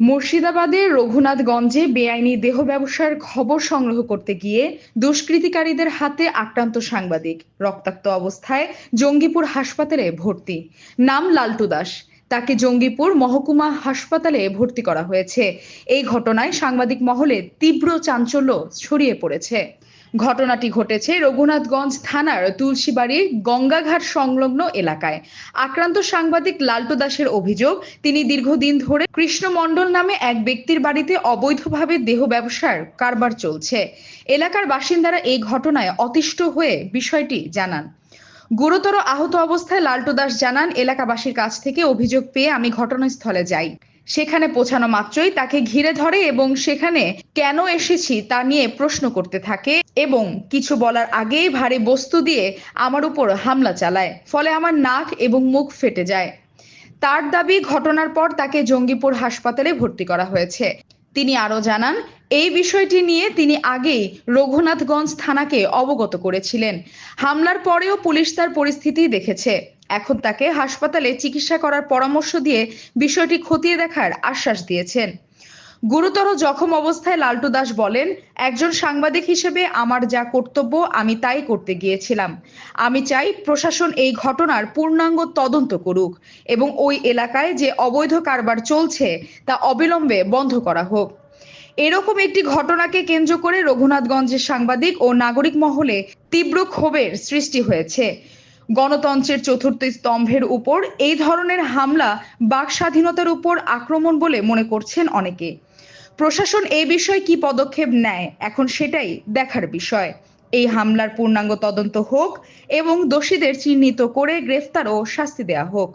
মুর্শিদাবাদের রঘুনাথগঞ্জে বেআইনি দেহ ব্যবসার খবর সংগ্রহ করতে গিয়ে দুষ্কৃতিকারীদের হাতে আক্রান্ত সাংবাদিক। রক্তাক্ত অবস্থায় জঙ্গিপুর হাসপাতালে ভর্তি। নাম লালটু দাস। তাকে জঙ্গিপুর মহকুমা হাসপাতালে ভর্তি করা হয়েছে। এই ঘটনায় সাংবাদিক মহলে তীব্র চাঞ্চল্য ছড়িয়ে পড়েছে। ঘটনাটি ঘটেছে রঘুনাথগঞ্জ থানার তুলসীবাড়ির গঙ্গাঘাট সংলগ্ন এলাকায়। আক্রান্ত সাংবাদিক লালটু দাসের অভিযোগ, তিনি দীর্ঘদিন ধরে কৃষ্ণ মণ্ডল নামে এক ব্যক্তির বাড়িতে অবৈধভাবে দেহ ব্যবসার কারবার চলছে। এলাকার বাসিন্দারা এই ঘটনায় অতিষ্ঠ হয়ে বিষয়টি জানান। গুরুতর আহত অবস্থায় লালটু দাস জানান, এলাকাবাসীর কাছ থেকে অভিযোগ পেয়ে আমি ঘটনাস্থলে যাই। সেখানে পৌঁছানো মাত্রই তাকে ঘিরে ধরে এবং সেখানে কেন এসেছি তা নিয়ে প্রশ্ন করতে থাকে এবং কিছু বলার আগেই ভারী বস্তু দিয়ে আমার উপর হামলা চালায়। ফলে আমার নাক এবং মুখ ফেটে যায়। তার দাবি, ঘটনার পর তাকে জঙ্গিপুর হাসপাতালে ভর্তি করা হয়েছে। তিনি আরও জানান, এই বিষয়টি নিয়ে তিনি আগেই রঘুনাথগঞ্জ থানাকে অবগত করেছিলেন। হামলার পরেও পুলিশ তার পরিস্থিতি দেখেছে। এখন তাকে হাসপাতালে চিকিৎসা করার পরামর্শ দিয়ে বিষয়টি খতিয়ে দেখার আশ্বাস দিয়েছেন। গুরুতর জখম অবস্থায় লালটু দাস বলেন, একজন সাংবাদিক হিসেবে আমার যা কর্তব্য, আমি তাই করতে গিয়েছিলাম। আমি চাই প্রশাসন এই ঘটনার পূর্ণাঙ্গ তদন্ত করুক এবং ওই এলাকায় যে অবৈধ কারবার চলছে, তা অবিলম্বে বন্ধ করা হোক। এরকম একটি ঘটনাকে কেন্দ্র করে রঘুনাথগঞ্জের সাংবাদিক ও নাগরিক মহলে তীব্র ক্ষোভের সৃষ্টি হয়েছে। গণতন্ত্রের চতুর্থ স্তম্ভের উপর এই ধরনের হামলা বাক স্বাধীনতার উপর আক্রমণ বলে মনে করছেন অনেকে। প্রশাসন এই বিষয়ে কি পদক্ষেপ নেয়? এখন সেটাই দেখার বিষয়। এই হামলার পূর্ণাঙ্গ তদন্ত হোক এবং দোষীদের চিহ্নিত করে গ্রেফতার ও শাস্তি দেয়া হোক।